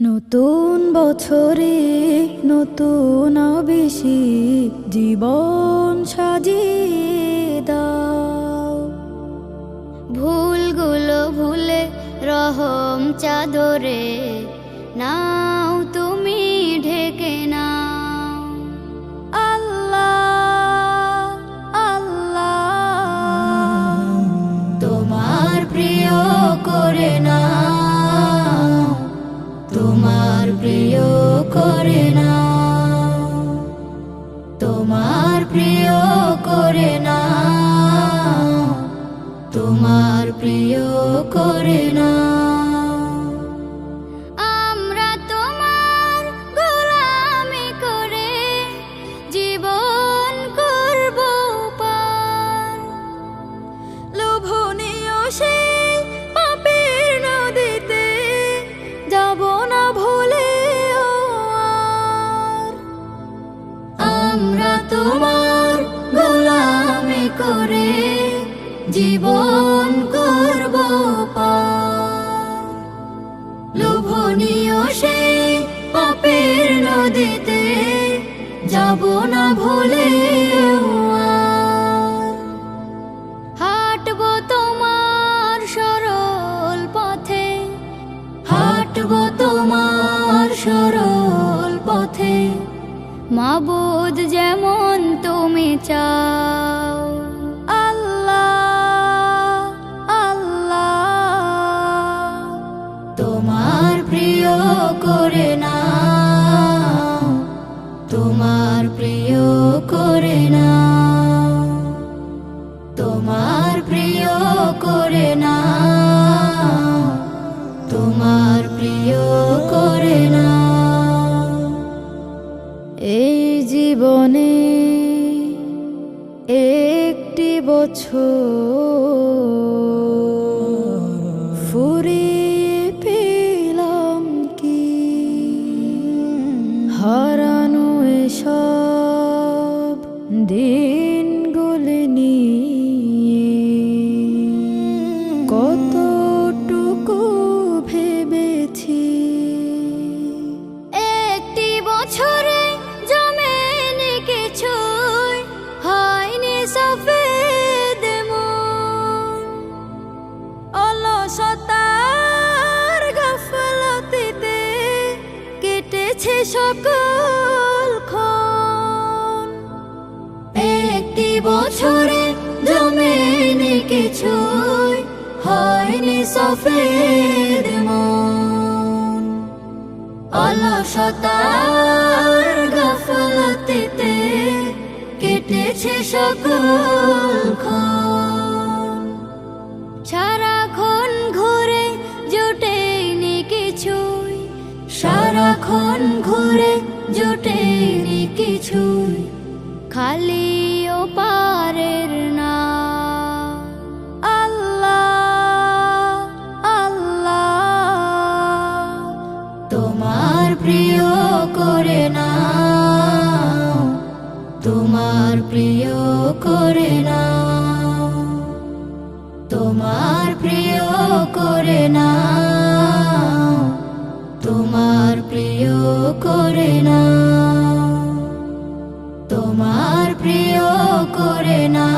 নতুন বছরে নতুন বেশি জীবন সাজিয়ে দাও। ভুলগুলো ভুলে রহম চাদরে নাও, তুমি ঢেকে নাও। আল্লাহ আল্লাহ, তোমার প্রিয় করে তোমার প্রিয় করে নাও তোমার প্রিয় করে না। তোমার প্রিয় করে না। সেই তোমার গোলামি করে জীবন করব লোভনীয় সে পাপের নদীতে যাব না ভুলে মাবুদ যেমন তুমি চাও। আল্লাহ আল্লাহ, তোমার প্রিয় করে নাও। তোমার প্রিয় করে নাও। তোমার প্রিয় করে নাও। এই জীবনে একটি বছর ফুরিয়ে পেলাম কি? হারানো এসব দিনগুলি সকল ক্ষণ একটি বছরে জমেনি কিছুই হয়নি সফেদ মন। অলসতার গাফলতিতে কেটেছে সকল ক্ষণ। সারাক্ষণ ঘুরে জোটেনি কিছুই খালি ও পারের না আল্লাহ আল্লাহ, তোমার প্রিয় করে নাও। তোমার প্রিয় করে নাও। তোমার প্রিয় করে নাও। করে না।